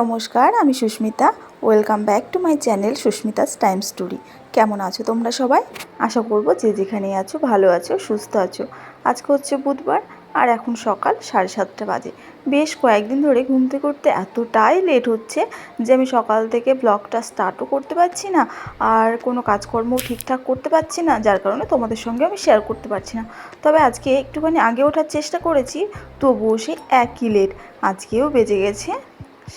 নমস্কার, আমি Susmita. Welcome back to my channel Susmita's time story কেমন আছো তোমরা সবাই? আশা করব যে যেখানে আছো ভালো আছো, সুস্থ আছো। আজকে হচ্ছে বুধবার আর এখন সকাল সাড়ে সাতটা বাজে। বেশ কয়েকদিন ধরে ঘুমতে উঠতে এতটাই লেট হচ্ছে যে আমি সকাল থেকে ব্লগটা স্টার্টও করতে পারছি না আর কোনো কাজকর্ম ঠিকঠাক করতে পারছি না, যার কারণে তোমাদের সঙ্গে আমি শেয়ার করতে পারছি না। তবে আজকে একটুখানি আগে ওঠার চেষ্টা করেছি, তবুও সেই একই লেট আজকেও বেজে গেছে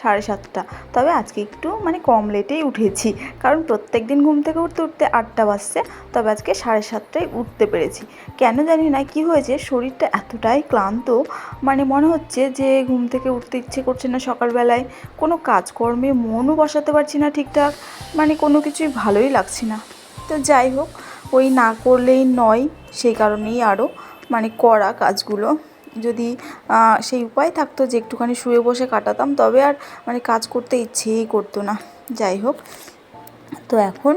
সাড়ে সাতটা। তবে আজকে একটু মানে কম লেটেই উঠেছি। কারণ প্রত্যেক দিন ঘুম থেকে উঠতে উঠতে আটটা বাজছে। তবে আজকে সাড়ে সাতটায় উঠতে পেরেছি। কেন জানি না, কি হয়েছে, শরীরটা এতটাই ক্লান্ত মানে মনে হচ্ছে যে ঘুম থেকে উঠতে ইচ্ছে করছে না সকালবেলায়। কোনো কাজকর্মে মনও বসাতে পারছি না ঠিকঠাক মানে কোনো কিছুই ভালোই লাগছে না। তো যাই হোক, ওই না করলেই নয়, সেই কারণেই আরও মানে করা কাজগুলো। যদি সেই উপায় থাকতো যে একটুখানি শুয়ে বসে কাটাতাম, তবে আর মানে কাজ করতে ইচ্ছেই করতো না। যাই হোক, তো এখন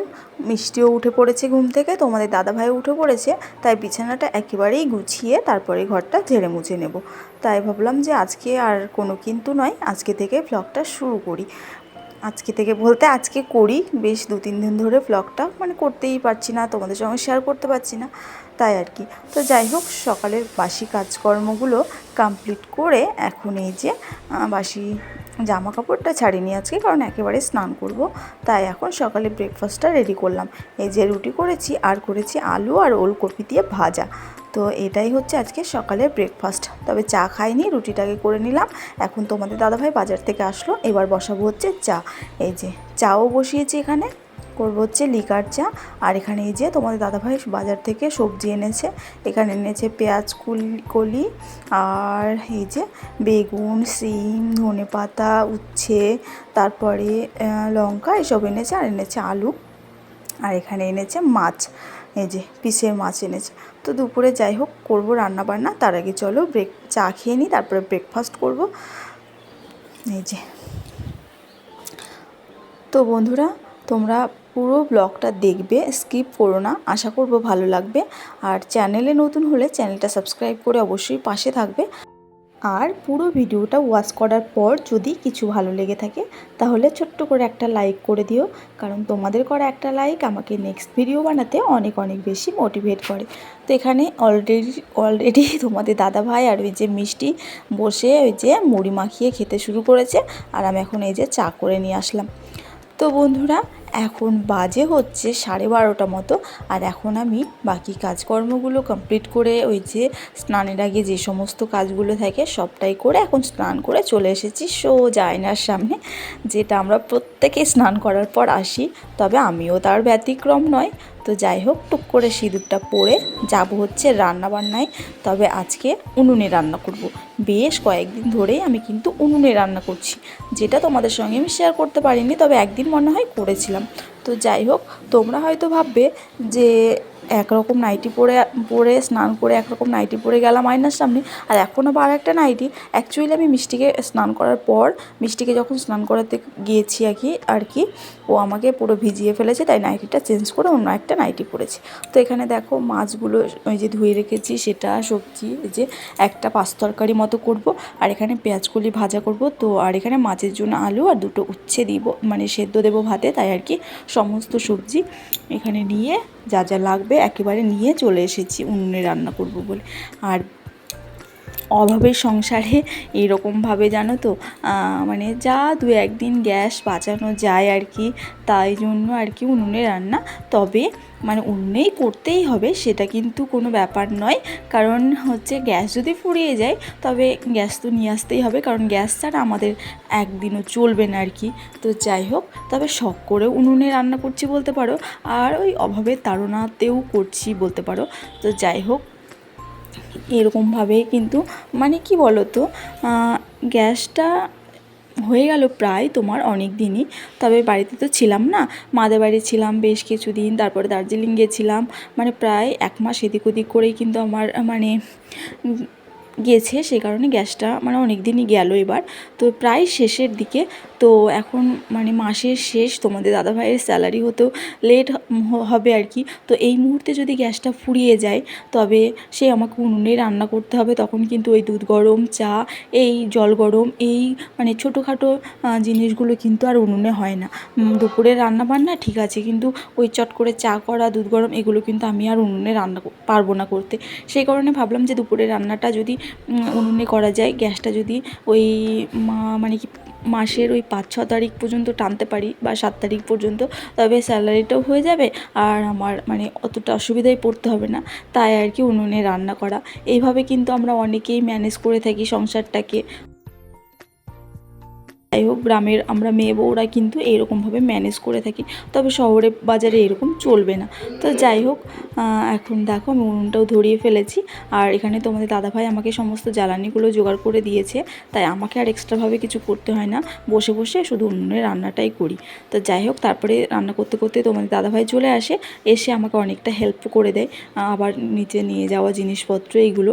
মিষ্টিও উঠে পড়েছে ঘুম থেকে, তোমাদের দাদাভাইও উঠে পড়েছে, তাই বিছানাটা একেবারেই গুছিয়ে তারপরে ঘরটা ঝেড়ে মুছে নেব। তাই ভাবলাম যে আজকে আর কোনো কিন্তু নয়, আজকে থেকে ব্লগটা শুরু করি। আজকে থেকে বলতে আজকে করি। বেশ দু তিন দিন ধরে ব্লগটা মানে করতেই পারছি না, তোমাদের সঙ্গে শেয়ার করতে পারছি না, তাই আর কি। তো যাই হোক, সকালের বাসি কাজকর্মগুলো কমপ্লিট করে এখন এই যে বাসি জামা কাপড়টা ছাড়িনি আজকে, কারণ একেবারে স্নান করব। তাই এখন সকালে ব্রেকফাস্টটা রেডি করলাম। এই যে রুটি করেছি, আর করেছি আলু আর ওলকপি দিয়ে ভাজা। তো এটাই হচ্ছে আজকে সকালের ব্রেকফাস্ট তবে চা খাইনি, রুটিটাকে করে নিলাম। এখন তোমাদের দাদাভাই বাজার থেকে আসলো, এবার বসাবো হচ্ছে চা। এই যে চাও বসিয়েছি এখানে। করব হচ্ছে লিকার চা। আর এখানে এই যে তোমাদের দাদাভাই বাজার থেকে সবজি এনেছে। এখানে এনেছে পেঁয়াজ কুলি, কলি আর এই যে বেগুন, সিম, ধনে পাতা, উচ্ছে, তারপরে লঙ্কা এসব এনেছে আর এনেছে আলু। আর এখানে এনেছে মাছ, এই যে পিসের মাছ এনেছে। তো দুপুরে যাই হোক করব রান্না বান্না তার আগে চলো ব্রেক, চা খেয়ে নিই, তারপরে ব্রেকফাস্ট করব। এই যে। তো বন্ধুরা, তোমরা পুরো ব্লগটা দেখবে, স্কিপ করো না, আশা করব ভালো লাগবে। আর চ্যানেলে নতুন হলে চ্যানেলটা সাবস্ক্রাইব করে অবশ্যই পাশে থাকবে। আর পুরো ভিডিওটা ওয়াচ করার পর যদি কিছু ভালো লেগে থাকে, তাহলে ছোট্ট করে একটা লাইক করে দিও। কারণ তোমাদের করা একটা লাইক আমাকে নেক্সট ভিডিও বানাতে অনেক অনেক বেশি মোটিভেট করে। তো এখানে অলরেডি অলরেডি তোমাদের দাদা ভাই আর ওই যে মিষ্টি বসে ওই যে মুড়ি মাখিয়ে খেতে শুরু করেছে। আর আমি এখন এই যে চা করে নিয়ে আসলাম। তো বন্ধুরা এখন বাজে হচ্ছে সাড়ে বারোটা মতো, আর এখন আমি বাকি কাজকর্মগুলো কমপ্লিট করে ওই যে স্নানের আগে যে সমস্ত কাজগুলো থাকে সবটাই করে এখন স্নান করে চলে এসেছি সো আয়নার সামনে, যেটা আমরা প্রত্যেকে স্নান করার পর আসি। তবে আমিও তার ব্যতিক্রম নয় তো যাই হোক, টুক করে সিঁদুরটা পরে যাব হচ্ছে রান্না বান্নায় তবে আজকে উনুনে রান্না করব। বেশ কয়েকদিন ধরেই আমি কিন্তু উনুনে রান্না করছি। যেটা তোমাদের সঙ্গে আমি শেয়ার করতে পারিনি, তবে একদিন মনে হয় করেছিলাম। তো যাই হোক, তোমরা হয়তো ভাববে যে একরকম নাইটি পরে পরে, স্নান করে একরকম নাইটি পরে গেলাম আয়নার সামনে। আর এখন আবার একটা নাইটি। অ্যাকচুয়ালি আমি মিষ্টিকে স্নান করার পর, মিষ্টিকে যখন স্নান করাতে গিয়েছি আর কি আর কি, ও আমাকে পুরো ভিজিয়ে ফেলেছে, তাই নাইটিটা চেঞ্জ করে অন্য একটা নাইটি পরেছি। তো এখানে দেখো মাছগুলো ওই যে ধুয়ে রেখেছি, সেটা, সবজি যে একটা পাঁচ তরকারি মতো করব, আর এখানে পেঁয়াজ কলি ভাজা করব। তো আর এখানে মাছের জন্য আলু আর দুটো উচ্ছে দিব মানে সেদ্ধ দেবো ভাতে, তাই আর কি, সমস্ত সবজি এখানে নিয়ে যা যা লাগবে একেবারে নিয়ে চলে এসেছি উনুনে রান্না করব বলে। আর অভাবের সংসারে এরকমভাবে জানো তো মানে যা দু একদিন গ্যাস বাঁচানো যায় আর কি, তাই জন্য আর কি উনুনে রান্না। তবে মানে উনুনেই করতেই হবে, সেটা কিন্তু কোনো ব্যাপার নয়। কারণ হচ্ছে গ্যাস যদি ফুরিয়ে যায়, তবে গ্যাস তো নিয়ে আসতেই হবে, কারণ গ্যাস ছাড়া আমাদের একদিনও চলবে না আর কি। তো যাই হোক, তবে শখ করে উনুনে রান্না করছি বলতে পারো, আর ওই অভাবের তাড়নাতেও করছি বলতে পারো। তো যাই হোক এরকমভাবে কিন্তু মানে কি বলো তো গ্যাসটা হয়ে গেল প্রায় তোমার অনেক দিনই। তবে বাড়িতে তো ছিলাম না, মাদের বাড়ি ছিলাম বেশ কিছু দিন তারপরে দার্জিলিং গেছিলাম। মানে প্রায় এক মাস এদিক ওদিক করেই কিন্তু আমার মানে গেছে, সেই কারণে গ্যাসটা মানে অনেক দিনই গেল এবার। তো প্রায় শেষের দিকে, তো এখন মানে মাসের শেষ, তোমাদের দাদাভাইয়ের স্যালারি হতেও লেট হবে আর কি। তো এই মুহূর্তে যদি গ্যাসটা ফুরিয়ে যায়, তবে সে আমাকে উনুনে রান্না করতে হবে, তখন কিন্তু ওই দুধ গরম, চা, এই জল গরম, এই মানে ছোটোখাটো জিনিসগুলো কিন্তু আর উনুনে হয় না। দুপুরে রান্না বান্না ঠিক আছে, কিন্তু ওই চট করে চা করা, দুধ গরম, এগুলো কিন্তু আমি আর উনুনে রান্না পারব না করতে। সেই কারণে ভাবলাম যে দুপুরে রান্নাটা যদি উনুনে করা যায়। গ্যাসটা যদি ওই মানে কি মাসের ওই পাঁচ ছ তারিখ পর্যন্ত টানতে পারি বা সাত তারিখ পর্যন্ত, তবে স্যালারিটাও হয়ে যাবে আর আমার মানে অতটা অসুবিধায় পড়তে হবে না। তাই আর কি উনুনে রান্না করা। এইভাবে কিন্তু আমরা অনেকেই ম্যানেজ করে থাকি সংসারটাকে। যাই হোক, গ্রামের আমরা মেয়ে বউরা কিন্তু এইরকমভাবে ম্যানেজ করে থাকি। তবে শহরে, বাজারে এরকম চলবে না। তো যাই হোক এখন দেখো আমি উনুনটাও ধরিয়ে ফেলেছি। আর এখানে তোমাদের দাদাভাই আমাকে সমস্ত জ্বালানিগুলো জোগাড় করে দিয়েছে। তাই আমাকে আর এক্সট্রাভাবে কিছু করতে হয় না। বসে বসে শুধু উনুনে রান্নাটাই করি। তো যাই হোক, তারপরে রান্না করতে করতে তোমাদের দাদাভাই চলে আসে। এসে আমাকে অনেকটা হেল্প করে দেয়। আবার নিচে নিয়ে যাওয়া জিনিসপত্র, এইগুলো।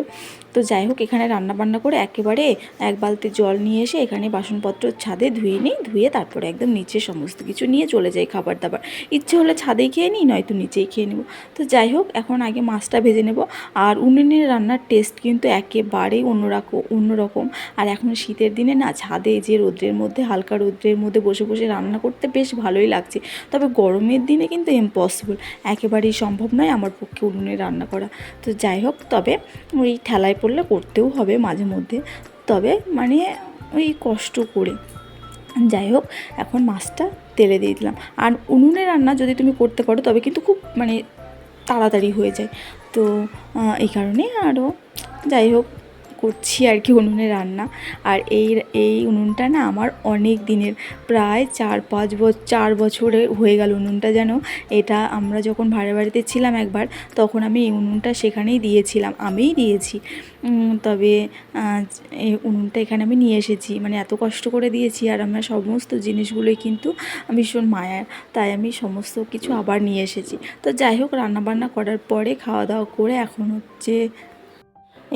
তো যাই হোক, এখানে রান্না বান্না করে একেবারে এক বালতি জল নিয়ে এসে এখানে বাসনপত্র ছাদে ধুয়ে নিই, ধুয়ে তারপরে একদম নিচে সমস্ত কিছু নিয়ে চলে যাই খাবার দাবার ইচ্ছে হলে ছাদেই খেয়ে নিই, নয়তো নিচেই খেয়ে নেব। তো যাই হোক, এখন আগে মাছটা ভেজে নেব। আর উনুনের রান্নার টেস্ট কিন্তু একেবারেই অন্যরকম অন্যরকম। আর এখন শীতের দিনে না, ছাদে যে রোদ্রের মধ্যে, হালকা রোদ্রের মধ্যে বসে বসে রান্না করতে বেশ ভালোই লাগছে। তবে গরমের দিনে কিন্তু ইম্পসিবল একেবারেই সম্ভব নয় আমার পক্ষে উনুনে রান্না করা। তো যাই হোক, তবে ওই ঠেলায় পড়লে করতেও হবে মাঝে মধ্যে। তবে মানে ওই কষ্ট করে। যাই হোক, এখন মাছটা তেলে দিয়ে দিলাম। আর উনুনে রান্না যদি তুমি করতে পারো, তবে কিন্তু খুব মানে তাড়াতাড়ি হয়ে যায়। তো এই কারণে আরও যাই হোক করছি আর কি উনুনে রান্না। আর এই এই উনুনটা না আমার অনেক দিনের, প্রায় চার, পাঁচ বছর চার বছরে হয়ে গেল উনুনটা যেন। এটা আমরা যখন ভাড়া বাড়িতে ছিলাম একবার, তখন আমি এই উনুনটা সেখানেই দিয়েছিলাম, আমিই দিয়েছি। তবে এই উনুনটা এখানে আমি নিয়ে এসেছি। মানে এত কষ্ট করে দিয়েছি আর আমার সমস্ত জিনিসগুলোই কিন্তু ভীষণ মায়ার, তাই আমি সমস্ত কিছু আবার নিয়ে এসেছি। তো যাই হোক, রান্নাবান্না করার পরে খাওয়া দাওয়া করে এখন হচ্ছে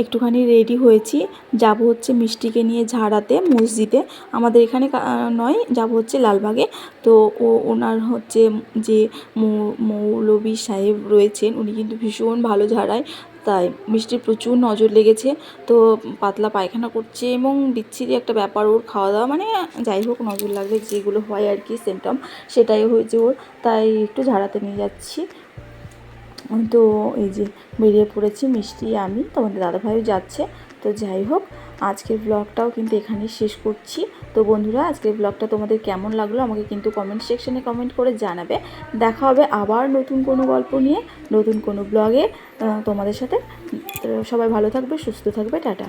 একটুখানি রেডি হয়েছি। যাব হচ্ছে মিষ্টিকে নিয়ে ঝাড়াতে মসজিদে আমাদের এখানে নয়, যাব হচ্ছে লালবাগে। তো ও, ওনার হচ্ছে যে মৌলবী সাহেব রয়েছেন, উনি কিন্তু ভীষণ ভালো ঝাড়ায়। তাই মিষ্টির প্রচুর নজর লেগেছে। তো পাতলা পায়খানা করছে এবং বিচ্ছিরি একটা ব্যাপার ওর খাওয়া দাওয়া মানে যাই হোক, নজর লাগলে যেগুলো হয় আর কি সিমটম সেটাই হয়েছে ওর। তাই একটু ঝাড়াতে নিয়ে যাচ্ছি। তো এই যে বেরিয়ে পড়েছি, মিষ্টি, আমি, তোমাদের দাদাভাইও যাচ্ছে। তো যাই হোক, আজকের ব্লগটাও কিন্তু এখানেই শেষ করছি। তো বন্ধুরা, আজকের ব্লগটা তোমাদের কেমন লাগল আমাকে কিন্তু কমেন্ট সেকশনে কমেন্ট করে জানাবে। দেখা হবে আবার নতুন কোনো গল্প নিয়ে, নতুন কোনো ব্লগে তোমাদের সাথে সবাই ভালো থাকবে, সুস্থ থাকবে, টাটা।